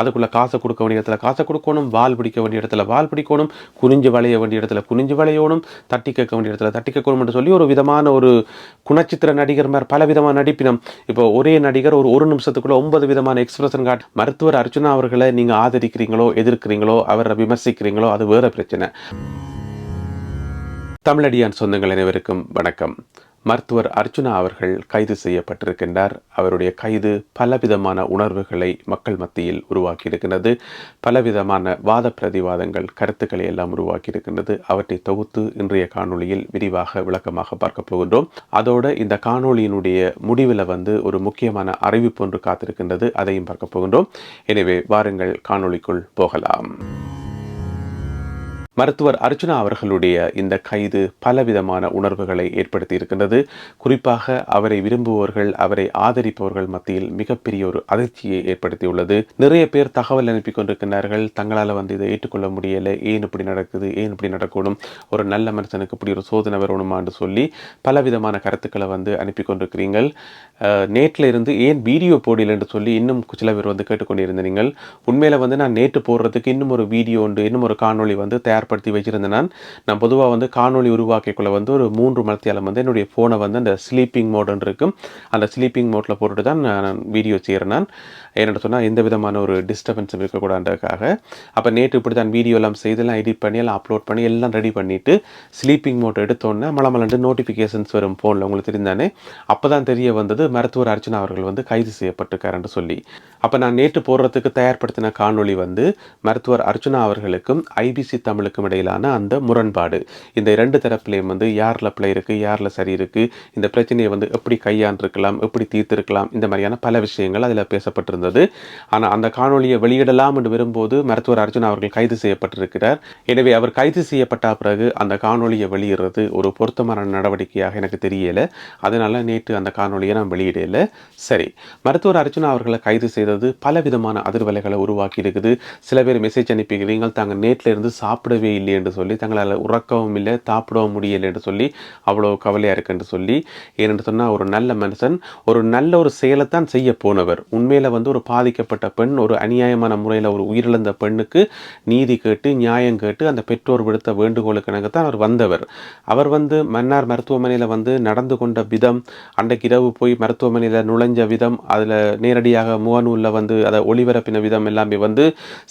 அதுக்குள்ளே காசை கொடுக்க வேண்டிய இடத்துல காசை கொடுக்கணும் வால் பிடிக்க வேண்டிய இடத்துல வால் பிடிக்கணும் குனிஞ்சு வளைய வேண்டிய இடத்துல குனிஞ்சு வளையணும் தட்டி கேட்க வேண்டிய இடத்துல தட்டி கேட்கணும்னு சொல்லி ஒரு விதமான ஒரு குணச்சித்திர நடிகர் மாதிரி பல விதமான நடிப்பினம். இப்போ ஒரே நடிகர் ஒரு ஒரு நிமிஷத்துக்குள்ளே ஒன்பது விதமான எக்ஸ்பிரஷன் காட் மருத்துவர் அர்ச்சுனா அவர்களை நீங்கள் ஆதரிக்கிறீங்களோ எதிர்க்கிறீங்களோ அவரை விமர்சிக்கிறீங்களோ அது வேறு பிரச்சனை. தமிழடியான் சொந்தங்கள் அனைவருக்கும் வணக்கம். மருத்துவர் அர்ச்சுனா அவர்கள் கைது செய்யப்பட்டிருக்கின்றார். அவருடைய கைது பலவிதமான உணர்வுகளை மக்கள் மத்தியில் உருவாக்கியிருக்கின்றது பலவிதமான வாத பிரதிவாதங்கள் கருத்துக்களை எல்லாம் உருவாக்கியிருக்கின்றது. அவற்றை தொகுத்து இன்றைய காணொளியில் விரிவாக விளக்கமாக பார்க்க போகின்றோம். அதோடு இந்த காணொளியினுடைய முடிவில் வந்து ஒரு முக்கியமான அறிவிப்பு ஒன்று காத்திருக்கின்றது. அதையும் பார்க்க போகின்றோம். எனவே வாருங்கள் காணொளிக்குள் போகலாம். மருத்துவர் அர்ஜுனா அவர்களுடைய இந்த கைது பலவிதமான உணர்வுகளை ஏற்படுத்தி இருக்கின்றது குறிப்பாக அவரை விரும்புபவர்கள் அவரை ஆதரிப்பவர்கள் மத்தியில் மிகப்பெரிய ஒரு அதிர்ச்சியை ஏற்படுத்தியுள்ளது. நிறைய பேர் தகவல் அனுப்பி கொண்டிருக்கிறார்கள் தங்களால் வந்து இதை ஏற்றுக்கொள்ள முடியலை. ஏன் இப்படி நடக்குது? ஏன் இப்படி நடக்கணும்? ஒரு நல்ல மனுஷனுக்கு இப்படி ஒரு சோதனை வரணுமான்னு சொல்லி பலவிதமான கருத்துக்களை வந்து அனுப்பி கொண்டிருக்கிறீர்கள். நேற்றில் இருந்து ஏன் வீடியோ போடல என்று சொல்லி இன்னும் சில பேர் வந்து கேட்டுக்கொண்டிருந்தீர்கள் உண்மையில் வந்து நான் நேற்று போடுறதுக்கு இன்னும் ஒரு வீடியோ உண்டு இன்னும் ஒரு காணொளி வந்து தயார் தயார்படுத்தி வச்சிருந்தேன் நான் நான் பொதுவாக வந்து காணொலி உருவாக்கிக்குள்ள வந்து ஒரு மூன்று மலத்தியாலம் வந்து என்னுடைய ஃபோனை வந்து அந்த ஸ்லீப்பிங் மோடுன்னு இருக்கும். அந்த ஸ்லீப்பிங் மோட்டில் போட்டுட்டு தான் நான் வீடியோ செய்கிறேன் நான் என்னென்னு சொன்னால் எந்த விதமான ஒரு டிஸ்டர்பன்ஸும் இருக்கக்கூடாதுக்காக அப்போ நேற்று இப்படி தான் வீடியோ எல்லாம் செய்தெல்லாம் எடிட் பண்ணி எல்லாம் அப்லோட் பண்ணி எல்லாம் ரெடி பண்ணிவிட்டு ஸ்லீப்பிங் மோட் எடுத்தோன்னே மலமலண்டு நோட்டிஃபிகேஷன்ஸ் வரும் ஃபோனில் உங்களுக்கு தெரிந்தானே? அப்போ தான் தெரிய வந்தது மருத்துவர் அர்ச்சனா அவர்கள் வந்து கைது செய்யப்பட்டிருக்காருன்னு சொல்லி. அப்போ நான் நேற்று போடுறதுக்கு தயார்படுத்தின காணொளி வந்து மருத்துவர் அர்ச்சனா அவர்களுக்கும் ஐபிசி தமிழுக்கும் இடையிலான அந்த முரண்பாடு. இந்த இரண்டு தரப்புலையும் வந்து யாரில் பிள்ளை இருக்குது யாரில் சரி இருக்குது இந்த பிரச்சனையை வந்து எப்படி கையாண்டிருக்கலாம் எப்படி தீர்த்திருக்கலாம் இந்த மாதிரியான பல விஷயங்கள் அதில் பேசப்பட்டிருந்தது. ஆனால் அந்த காணொலியை வெளியிடலாம் என்று வரும்போது மருத்துவர் அர்ஜுன் அவர்கள் கைது செய்யப்பட்டிருக்கிறார். எனவே அவர் கைது செய்யப்பட்ட பிறகு அந்த காணொலியை வெளியிடுறது ஒரு பொருத்தமான நடவடிக்கையாக எனக்கு தெரியல. அதனால நேற்று அந்த காணொலியை நான் வெளியிடல. சரி மருத்துவர் அர்ஜுனா அவர்களை கைது செய்தது பல விதமான அதிர்வலைகளை உருவாக்கி இருக்குது சில பேர் மெசேஜ் அனுப்பிக்கிறீங்க தாங்க நேற்றுல இருந்து சாப்பிட உணவே இல்லை என்று சொல்லி தங்களால் உறக்கவும் இல்லை சாப்பிடவும் முடியலை என்று சொல்லி அவ்வளோ கவலையாக இருக்குன்னு சொல்லி ஏனென்று சொன்னால் ஒரு நல்ல மனுஷன் ஒரு நல்ல ஒரு செயலைத்தான் செய்ய போனவர். உண்மையில் வந்து ஒரு பாதிக்கப்பட்ட பெண் ஒரு அநியாயமான முறையில் ஒரு உயிரிழந்த பெண்ணுக்கு நீதி கேட்டு நியாயம் கேட்டு அந்த பெற்றோர் விடுத்த வேண்டுகோளுக்கு தான் அவர் வந்தவர். அவர் வந்து மன்னார் மருத்துவமனையில் வந்து நடந்து கொண்ட விதம் அன்றைக்கு இரவு போய் மருத்துவமனையில் நுழைஞ்ச விதம் அதில் நேரடியாக முகநூலில் வந்து அதை ஒளிபரப்பின விதம் எல்லாமே வந்து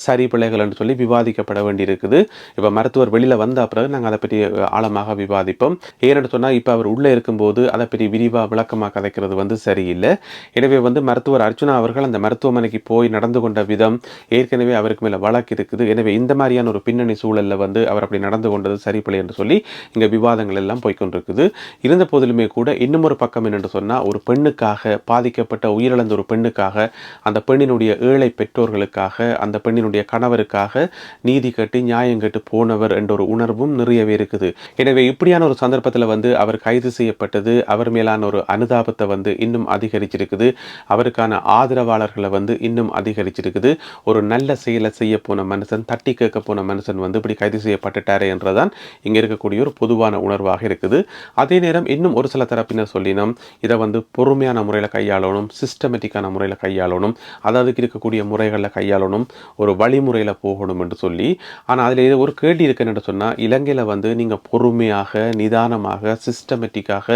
சரி பிள்ளைகள் என்று சொல்லி விவாதிக்கப்பட வேண்டியிருக்குது. இப்போ மருத்துவர் வெளியில் வந்த பிறகு நாங்கள் அதை பற்றி ஆழமாக விவாதிப்போம். ஏன்னு சொன்னால் இப்போ அவர் உள்ளே இருக்கும்போது அதை பற்றி விரிவாக விளக்கமாக கதைக்கிறது வந்து சரியில்லை. எனவே வந்து மருத்துவர் அர்ஜுனா அவர்கள் அந்த மருத்துவமனைக்கு போய் நடந்து கொண்ட விதம் ஏற்கனவே அவருக்கு மேலே வழக்கு இருக்குது. எனவே இந்த மாதிரியான ஒரு பின்னணி சூழலில் வந்து அவர் அப்படி நடந்து கொண்டது சரிப்பில்லை என்று சொல்லி இங்கே விவாதங்கள் எல்லாம் போய்கொண்டிருக்குது இருந்த போதிலுமே கூட இன்னும் ஒரு பக்கம் என்னென்று சொன்னால் ஒரு பெண்ணுக்காக பாதிக்கப்பட்ட உயிரிழந்த ஒரு பெண்ணுக்காக அந்த பெண்ணினுடைய ஏழை பெற்றோர்களுக்காக அந்த பெண்ணினுடைய கணவருக்காக நீதி கட்டி நியாயம் கட்டு போனவர் என்ற ஒரு உணர்வும் நிறையவே இருக்குது. எனவே இப்படியான ஒரு சந்தர்ப்பத்தில் வந்து அவர் கைது செய்யப்பட்டது அவர் மேலான ஒரு அனுதாபத்தை வந்து இன்னும் அதிகரிச்சிருக்குது. அவருக்கான ஆதரவாளர்களை வந்து இன்னும் அதிகரிச்சிருக்குது. ஒரு நல்ல செயலை செய்ய போன மனுஷன் தட்டி கேட்க போன மனுஷன் வந்து இப்படி கைது செய்யப்பட்டுட்டாரே என்றதான் இங்கே இருக்கக்கூடிய ஒரு பொதுவான உணர்வாக இருக்குது. அதே நேரம் இன்னும் ஒரு சில தரப்பினர் சொல்லினோம் இதை வந்து பொறுமையான முறையில் கையாளணும் சிஸ்டமேட்டிக்கான முறையில் கையாளணும் அதாவது இருக்கக்கூடிய முறைகளில் கையாளணும் ஒரு வழிமுறையில் போகணும் என்று சொல்லி ஆனால் அதில் ஒரு கேள்வி இருக்குன்னு சொன்னால் இலங்கையில் வந்து நீங்கள் பொறுமையாக நிதானமாக சிஸ்டமேட்டிக்காக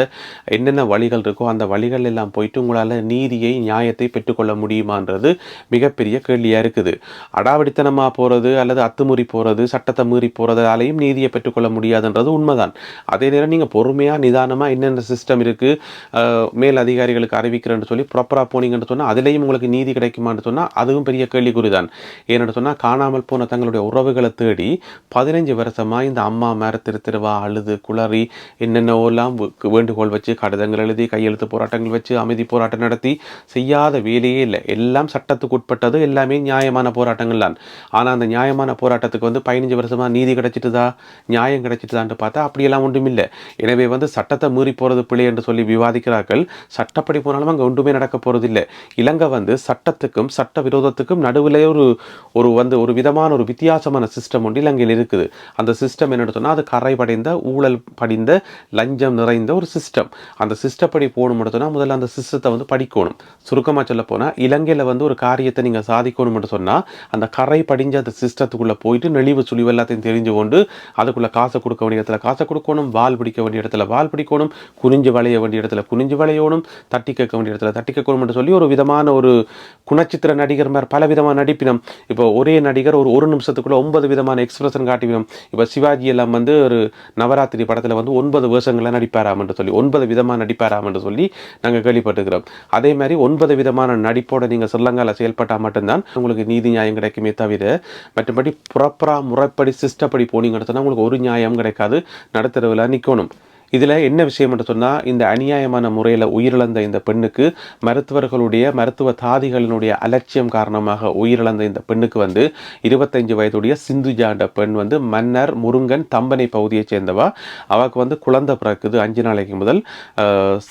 என்னென்ன வழிகள் இருக்கோ அந்த வழிகள் எல்லாம் போயிட்டு உங்களால் நீதியை நியாயத்தை பெற்றுக்கொள்ள முடியுமான்றது மிகப்பெரிய கேள்வியாக இருக்குது. அடாவடித்தனமாக போகிறது அல்லது அத்துமுறி போகிறது சட்டத்தை மீறி போகிறதாலையும் நீதியை பெற்றுக்கொள்ள முடியாதுன்றது உண்மைதான். அதே நேரம் நீங்கள் பொறுமையாக நிதானமாக என்னென்ன சிஸ்டம் இருக்குது மேல் அதிகாரிகளுக்கு அறிவிக்கிறேன்னு சொல்லி ப்ராப்பராக போனீங்கன்னு சொன்னால் அதுலேயும் உங்களுக்கு நீதி கிடைக்குமான்னு சொன்னால் அதுவும் பெரிய கேள்விக்குறி தான் ஏன்னு சொன்னால் காணாமல் போன தங்களுடைய உறவுகளை தேடி பதினஞ்சு வருஷமாக இந்த அம்மா மேர திரு திருவா அழுது குளறி என்னென்னவெல்லாம் வேண்டுகோள் வச்சு கடிதங்கள் எழுதி கையெழுத்து போராட்டங்கள் வச்சு அமைதி போராட்டம் நடத்தி செய்யாத வேலையே இல்லை. எல்லாம் சட்டத்துக்கு உட்பட்டது எல்லாமே நியாயமான போராட்டங்கள் தான். ஆனால் அந்த நியாயமான போராட்டத்துக்கு வந்து பதினஞ்சு வருஷமாக நீதி கிடைச்சிட்டுதா நியாயம் கிடைச்சிட்டுதான்னு பார்த்தா அப்படியெல்லாம் ஒன்றும் இல்லை. எனவே வந்து சட்டத்தை மீறி போகிறது பிள்ளை என்று சொல்லி விவாதிக்கிறார்கள். சட்டப்படி போனாலும் அங்கே ஒன்றுமே நடக்க போகிறது இல்லை. இலங்கை வந்து சட்டத்துக்கும் சட்ட விரோதத்துக்கும் நடுவில் ஒரு ஒரு வந்து ஒரு விதமான ஒரு வித்தியாசமான சிஸ்டம் ஒன்று இலங்கையில் இருக்குது. அந்த சிஸ்டம் என்னன்னு சொன்னால் அது கரை படைந்த ஊழல் படிந்த லஞ்சம் நிறைந்த ஒரு சிஸ்டம் அந்த சிஸ்டப்படி போகணும் சொன்னால் முதல்ல அந்த சிஸ்டத்தை வந்து படிக்கணும். சுருக்கமாக சொல்ல போனால் இலங்கையில் வந்து ஒரு காரியத்தை நீங்கள் சாதிக்கணும்னு சொன்னால் அந்த கரை படிஞ்ச அந்த சிஸ்டத்துக்குள்ளே போயிட்டு நெளிவு சுழிவு எல்லாத்தையும் தெரிஞ்சு கொண்டு அதுக்குள்ளே காசை கொடுக்க வேண்டிய இடத்துல காசை கொடுக்கணும் வால் பிடிக்க வேண்டிய இடத்துல வால் பிடிக்கணும் குனிஞ்சு வளைய வேண்டிய இடத்துல குனிஞ்சு வளையணும் தட்டி கேட்க வேண்டிய இடத்துல தட்டி கேட்கணும்னு சொல்லி ஒரு விதமான ஒரு குணச்சித்திர நடிகர் மாதிரி பல விதமான நடிப்பினம். இப்போ ஒரே நடிகர் ஒரு ஒரு நிமிஷத்துக்குள்ள ஒன்பது விதமான எக்ஸ்பிரஷன் காட்டிவிடும் இப்போ சிவாஜி எல்லாம் வந்து ஒரு நவராத்திரி படத்தில் வந்து ஒன்பது வருஷங்களில் என்று சொல்லி ஒன்பது விதமாக நடிப்பாராம்னு சொல்லி நாங்கள் கேள்விப்பட்டுக்கிறோம் அதே மாதிரி ஒன்பது விதமான நடிப்போட நீங்கள் ஸ்ரீலங்காவில் செயல்பட்டால் மட்டும்தான் உங்களுக்கு நீதி நியாயம் கிடைக்குமே தவிர மற்றபடி புறப்பரா முறைப்படி சிஸ்டப்படி போனீங்கன்னு சொன்னால் உங்களுக்கு ஒரு நியாயம் கிடைக்காது. நடுத்தரவில் நிற்கணும் இதில் என்ன விஷயம் என்று சொன்னால் இந்த அநியாயமான முறையில் உயிரிழந்த இந்த பெண்ணுக்கு மருத்துவர்களுடைய மருத்துவ தாதிகளினுடைய அலட்சியம் காரணமாக உயிரிழந்த இந்த பெண்ணுக்கு வந்து இருபத்தஞ்சு வயதுடைய சிந்துஜாண்ட பெண் வந்து மன்னர் முருங்கன் தம்பனை பகுதியைச் சேர்ந்தவா. அவளுக்கு வந்து குழந்தை பிறக்குது அஞ்சு நாளைக்கு முதல்.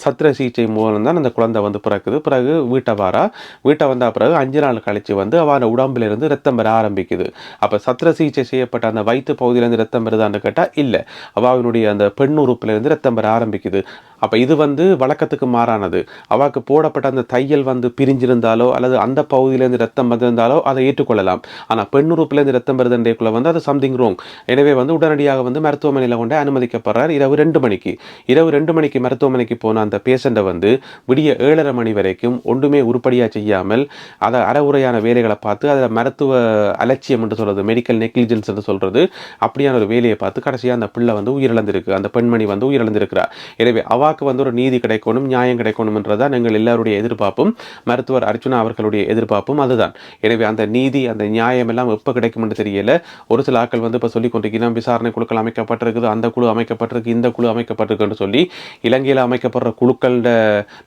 சத்திர சிகிச்சை மூலம் தான் அந்த குழந்தை வந்து பிறக்குது. பிறகு வீட்டை வாரா. வீட்டை வந்த பிறகு அஞ்சு நாள் கழிச்சு வந்து அவன் உடம்புல இருந்து ரத்தம் பெற ஆரம்பிக்குது. அப்போ சத்திர சிகிச்சை செய்யப்பட்ட அந்த வயிற்று பகுதியிலேருந்து ரத்தம் பெறுதான்னு கேட்டால் இல்லை. அவனுடைய அந்த பெண் உறுப்பிலேருந்து சந்திரத்தம்பர் ஆரம்பிக்குது. அப்போ இது வந்து வழக்கத்துக்கு மாறானது. அவாக்கு போடப்பட்ட அந்த தையல் வந்து பிரிஞ்சிருந்தாலோ அல்லது அந்த பகுதியிலேருந்து ரத்தம் வந்திருந்தாலோ அதை ஏற்றுக்கொள்ளலாம். ஆனால் பெண் உறுப்புலேருந்து ரத்தம் வருதுன்றக்குள்ளே வந்து அது சம்திங் ரோங் எனவே வந்து உடனடியாக வந்து மருத்துவமனையில் கொண்டு அனுமதிக்கப்படுறார் இரவு ரெண்டு மணிக்கு. இரவு ரெண்டு மணிக்கு மருத்துவமனைக்கு போன அந்த பேஷண்ட்டை வந்து விடிய ஏழரை மணி வரைக்கும் ஒன்றுமே உருப்படியாக செய்யாமல் அதை அறவுரையான வேலைகளை பார்த்து அதில் மருத்துவ அலட்சியம் என்று சொல்கிறது மெடிக்கல் நெக்லிஜென்ஸ் என்று சொல்றது அப்படியான ஒரு வேலையை பார்த்து கடைசியாக அந்த பிள்ளை வந்து உயிரிழந்திருக்கு. அந்த பெண்மணி வந்து உயிரிழந்திருக்கிறார். எனவே அவாக்கு வந்து ஒரு நீதி கிடைக்கணும் நியாயம் கிடைக்கணும்ன்றதான் எங்கள் எல்லாருடைய எதிர்பார்ப்பும் மருத்துவர் அர்ச்சுனா அவர்களுடைய எதிர்பார்ப்பும் அதுதான். எனவே அந்த நீதி அந்த நியாயம் எல்லாம் எப்போ கிடைக்கும்னு தெரியல. ஒரு சில ஆக்கள் வந்து இப்போ சொல்லி கொண்டிருக்கிறோம் விசாரணை குழுக்கள் அமைக்கப்பட்டிருக்குது அந்த குழு அமைக்கப்பட்டிருக்கு இந்த குழு அமைக்கப்பட்டிருக்குன்னு சொல்லி இலங்கையில் அமைக்கப்படுற குழுக்களோட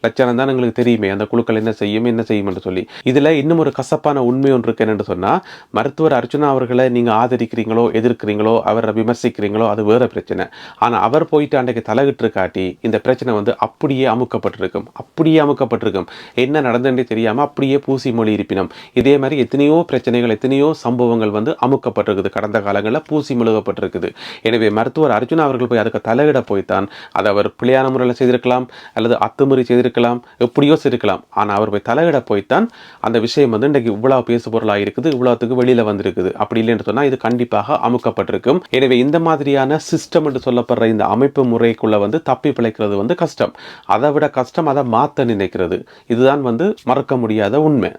லட்சணம் தான் எங்களுக்கு தெரியுமே. அந்த குழுக்கள் என்ன செய்யும் என்ன செய்யும் என்று சொல்லி. இதில் இன்னும் ஒரு கசப்பான உண்மை ஒன்று இருக்கு என்னன்னு சொன்னால் மருத்துவர் அர்ச்சுனா அவர்களை நீங்கள் ஆதரிக்கிறீங்களோ எதிர்க்கிறீங்களோ அவரை விமர்சிக்கிறீங்களோ அது வேற பிரச்சனை. ஆனால் அவர் போயிட்டு அன்றைக்கு தலையிட்டு காட்டி இந்த பிரச்சனை வந்து அப்படியே அமுக்கப்பட்டிருக்கும். அப்படியே அமுக்கப்பட்டிருக்கும். என்ன நடந்துன்றே தெரியாமல் அப்படியே பூசி மொழி இருப்பினம். இதே மாதிரி எத்தனையோ பிரச்சனைகள் எத்தனையோ சம்பவங்கள் வந்து அமுக்கப்பட்டிருக்குது. கடந்த காலங்களில் பூசி முழுகப்பட்டிருக்குது. எனவே மருத்துவர் அர்ஜுனா அவர்கள் போய் அதுக்கு தலையிட போய்த்தான். அதை அவர் பிள்ளையான முறையில் செய்திருக்கலாம் அல்லது அத்துமுறை செய்திருக்கலாம் எப்படியோ செய்திருக்கலாம். ஆனால் அவர் போய் தலையிட போய்த்தான். அந்த விஷயம் வந்து இன்றைக்கு இவ்வளோ பேசு பொருளாக இருக்குது இவ்வளோத்துக்கு வெளியில் வந்திருக்குது. அப்படி இல்லைன்னு சொன்னால் இது கண்டிப்பாக அமுக்கப்பட்டிருக்கும். எனவே இந்த மாதிரியான சிஸ்டம் என்று சொல்லப்படுற இந்த அமைப்பு முறை முறைக்குள்ளே வந்து தப்பி பிழைக்கிறது வந்து கஷ்டம். அதை விட கஷ்டம் அதை மாற்ற நினைக்கிறது. இதுதான் வந்து மறக்க முடியாத உண்மை.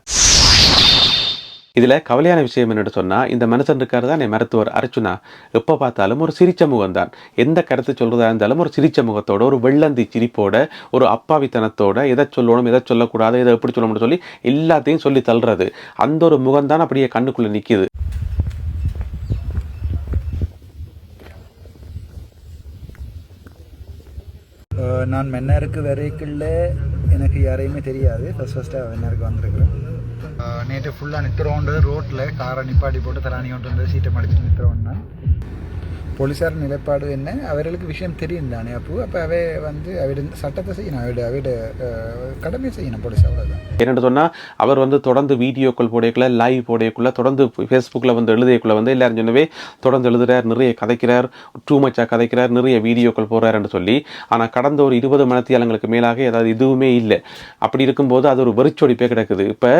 இதில் கவலையான விஷயம் என்னன்னு சொன்னால் இந்த மனுஷன் இருக்காரு தான் மருத்துவர் அர்ச்சுனா எப்போ பார்த்தாலும் ஒரு சிரிச்ச முகம் தான் எந்த கருத்து சொல்கிறதா இருந்தாலும் ஒரு சிரிச்ச முகத்தோட ஒரு வெள்ளந்தி சிரிப்போட ஒரு அப்பாவித்தனத்தோட எதை சொல்லணும் எதை சொல்லக்கூடாது எதை எப்படி சொல்லணும்னு சொல்லி எல்லாத்தையும் சொல்லி தள்ளுறது. அந்த ஒரு முகம் தான் அப்படியே கண்ணுக்குள்ளே நிற்கிது நான் மன்னாருக்கு வரைக்குள்ள எனக்கு யாரையுமே தெரியாது. ஃபஸ்ட் ஃபஸ்ட்டாக மன்னாருக்கு வந்திருக்கிறேன். நேற்று ஃபுல்லாக நிற்கிறோண்டு ரோட்டில் காரை நிப்பாட்டி போட்டு தலாணி கொண்டு வந்து சீட்டை மடிச்சு நிற்கிறோன்னா போலீஸார் நிலைப்பாடு என்ன? அவர்களுக்கு விஷயம் தெரியும் தானே அப்போ? அப்போ அவை வந்து அவட சட்டத்தை செய்யணும். அவட அவட கடமை செய்யணும் போலீஸ் அவ்வளோதான் என்னென்னு சொன்னால் அவர் வந்து தொடர்ந்து வீடியோக்கள் போடையக்குள்ள லைவ் போடையக்குள்ள தொடர்ந்து ஃபேஸ்புக்கில் வந்து எழுதியக்குள்ள வந்து எல்லாரும் சொன்னவே தொடர்ந்து எழுதுகிறார் நிறைய கதைக்கிறார் டூ மச்சாக கதைக்கிறார் நிறைய வீடியோக்கள் போடுறாருன்னு சொல்லி ஆனால் கடந்த ஒரு இருபது மணத்தியாலங்களுக்கு மேலாக ஏதாவது இதுவுமே இல்லை. அப்படி இருக்கும்போது அது ஒரு வெறிச்சொடிப்பே கிடக்குது. இப்போ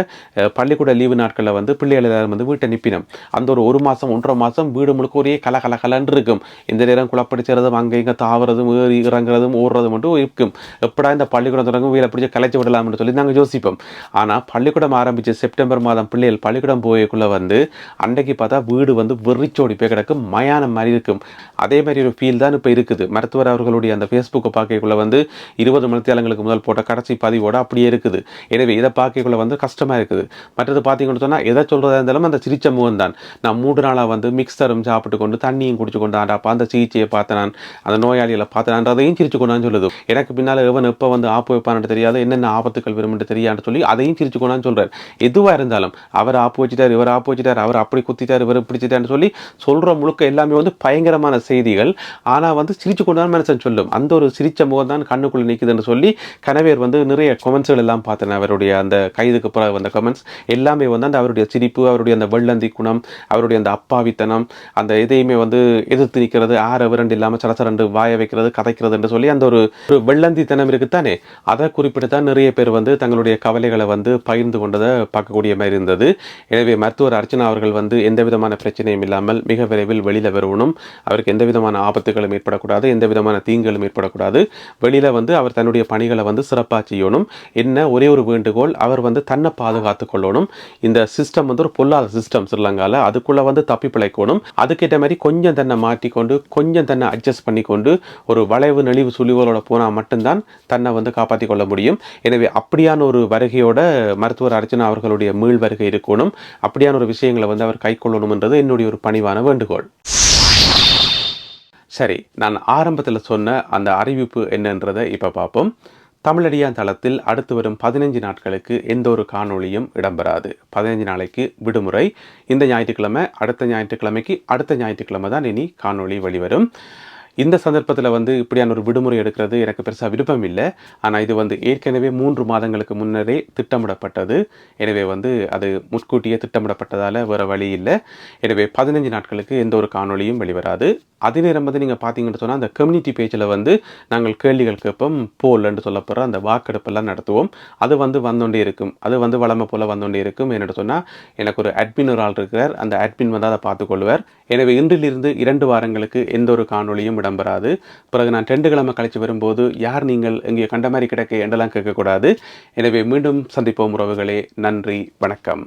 பள்ளிக்கூட லீவு நாட்களில் வந்து பிள்ளைகள் எல்லாரும் வந்து வீட்டை நிப்பினோம். அந்த ஒரு ஒரு மாதம் ஒன்றரை மாதம் வீடு முழுக்க ஒரே கல கல இருக்கும். இந்த நேரம் குழப்படிச்சுறதும் அங்கே இங்கே தாவறதும் ஏறி இறங்குறதும் ஓடுறதும் மட்டும் இருக்கும். எப்படா இந்த பள்ளிக்கூடம் தொடங்கும் வீரை பிடிச்சி கலைச்சி விடலாம்னு சொல்லி நாங்கள் யோசிப்போம். ஆனால் பள்ளிக்கூடம் ஆரம்பித்து செப்டம்பர் மாதம் பிள்ளைகள் பள்ளிக்கூடம் போயக்குள்ளே வந்து அன்றைக்கு பார்த்தா வீடு வந்து வெறிச்சோடி போய் கிடக்கும் மயானம் மாதிரி இருக்கும். அதே மாதிரி ஒரு ஃபீல் தான் இப்போ இருக்குது. மருத்துவர் அவர்களுடைய அந்த ஃபேஸ்புக்கை பார்க்கக்குள்ள வந்து இருபது மணித்தேலங்களுக்கு முதல் போட்ட கடைசி பதிவோடு அப்படியே இருக்குது. எனவே இதை பார்க்கக்குள்ள வந்து கஷ்டமாக இருக்குது. மற்றது பார்த்தீங்கன்னு சொன்னால் எதை சொல்கிறதா இருந்தாலும் அந்த சிரிச்ச முகம் தான் நான் மூன்று நாளாக வந்து மிக்சரும் சாப்பிட்டு கொண்டு தண்ணியும் குடிச்சு கொண்டு கொண்டான்டாப்பா அந்த சிகிச்சையை பார்த்தனான் அந்த நோயாளிகளை பார்த்தான்றதையும் சிரிச்சு கொண்டான்னு சொல்லுது. எனக்கு பின்னால் எவன் எப்போ வந்து ஆப்பு வைப்பான்னு தெரியாது என்னென்ன ஆபத்துக்கள் வரும்னு தெரியான்னு சொல்லி அதையும் சிரிச்சு கொண்டான்னு சொல்கிறார் எதுவாக இருந்தாலும் அவர் ஆப்பு வச்சுட்டார் இவர் ஆப்பு வச்சுட்டார் அவர் அப்படி குத்திட்டார் இவர் பிடிச்சிட்டாருன்னு சொல்லி சொல்கிற முழுக்க எல்லாமே வந்து பயங்கரமான செய்திகள். ஆனால் வந்து சிரிச்சு கொண்டான் மனுஷன் சொல்லும். அந்த ஒரு சிரிச்ச முகம் தான் கண்ணுக்குள்ளே நிற்குதுன்னு சொல்லி கனவேர் வந்து நிறைய கொமெண்ட்ஸ்கள் எல்லாம் பார்த்தேன் அவருடைய அந்த கைதுக்கு பிறகு வந்த கமெண்ட்ஸ் எல்லாமே வந்து அந்த அவருடைய சிரிப்பு அவருடைய அந்த வெள்ளந்தி குணம் அவருடைய அந்த அப்பாவித்தனம் அந்த இதையுமே வந்து எது எதிர்த்து நிற்கிறது ஆற விரண்டு இல்லாமல் சலசரண்டு வாய வைக்கிறது கதைக்கிறதுன்னு சொல்லி அந்த ஒரு ஒரு வெள்ளந்தித்தனம் இருக்குத்தானே அதை குறிப்பிட்டு தான் நிறைய பேர் வந்து தங்களுடைய கவலைகளை வந்து பகிர்ந்து கொண்டதை பார்க்கக்கூடிய மாதிரி இருந்தது. எனவே மருத்துவர் அர்ச்சனா அவர்கள் வந்து எந்த விதமான பிரச்சனையும் இல்லாமல் மிக விரைவில் வெளியில் வருவணும் அவருக்கு எந்த விதமான ஆபத்துகளும் ஏற்படக்கூடாது எந்த விதமான தீங்குகளும் ஏற்படக்கூடாது. வெளியில் வந்து அவர் தன்னுடைய பணிகளை வந்து சிறப்பாக செய்யணும். என்ன ஒரே ஒரு வேண்டுகோள் அவர் வந்து தன்னை பாதுகாத்து கொள்ளணும். இந்த சிஸ்டம் வந்து ஒரு பொல்லாத சிஸ்டம் ஸ்ரீலங்காவில் அதுக்குள்ளே வந்து தப்பி பிழைக்கணும். அதுக்கேற்ற மாதிரி கொஞ்சம் தன்னை மாட்டிக்கொண்டு கொஞ்சம் தன்னை அட்ஜஸ்ட் பண்ணிக்கொண்டு ஒரு வளைவு நெளிவு சுழிவுகளோட போனால் மட்டும்தான் தன்னை வந்து காப்பாற்றி கொள்ள முடியும். எனவே அப்படியான ஒரு வருகையோட மருத்துவர் அர்ச்சனா அவர்களுடைய மீள் வருகை இருக்கணும். அப்படியான ஒரு விஷயங்களை வந்து அவர் கைக்கொள்ளணும்ன்றது என்னுடைய ஒரு பணிவான வேண்டுகோள். சரி நான் ஆரம்பத்தில் சொன்ன அந்த அறிவிப்பு என்னன்றதை இப்போ பார்ப்போம். தமிழடியான் தளத்தில் அடுத்து வரும் பதினைஞ்சு நாட்களுக்கு எந்த ஒரு காணொளியும் இடம்பெறாது. பதினைஞ்சு நாளைக்கு விடுமுறை. இந்த ஞாயிற்றுக்கிழமை அடுத்த ஞாயிற்றுக்கிழமைக்கு அடுத்த ஞாயிற்றுக்கிழமை தான் இனி காணொளி வெளிவரும். இந்த சந்தர்ப்பத்தில் வந்து இப்படியான ஒரு விடுமுறை எடுக்கிறது எனக்கு பெருசாக விருப்பம் இல்லை. ஆனால் இது வந்து ஏற்கனவே மூன்று மாதங்களுக்கு முன்னரே திட்டமிடப்பட்டது. எனவே வந்து அது முன்கூட்டியே திட்டமிடப்பட்டதால் வேறு வழி இல்லை. எனவே பதினஞ்சு நாட்களுக்கு எந்த ஒரு காணொளியும் வெளிவராது. அதே நேரம் வந்து நீங்கள் பார்த்தீங்கன்னு சொன்னால் அந்த கம்யூனிட்டி பேஜில் வந்து நாங்கள் கேள்விகள் கேட்போம் போல்ன்னு சொல்லப்படுற அந்த வாக்கெடுப்பெல்லாம் நடத்துவோம். அது வந்து வந்தோண்டே இருக்கும். அது வந்து வளமை போல் வந்தோண்டே இருக்கும். என்னென்னு சொன்னால் எனக்கு ஒரு அட்மின் ஒரு ஆள் இருக்கிறார். அந்த அட்மின் வந்து அதை பார்த்துக்கொள்வார். எனவே இன்றிலிருந்து இரண்டு வாரங்களுக்கு எந்த ஒரு காணொளியும் இடம்பெறாது. பிறகு நான் ரெண்டு கிழமை கழிச்சு வரும்போது யார் நீங்கள் இங்கே கண்ட மாதிரி கிடக்க என்றெல்லாம் கேட்கக்கூடாது. எனவே மீண்டும் சந்திப்போம் உறவுகளே. நன்றி. வணக்கம்.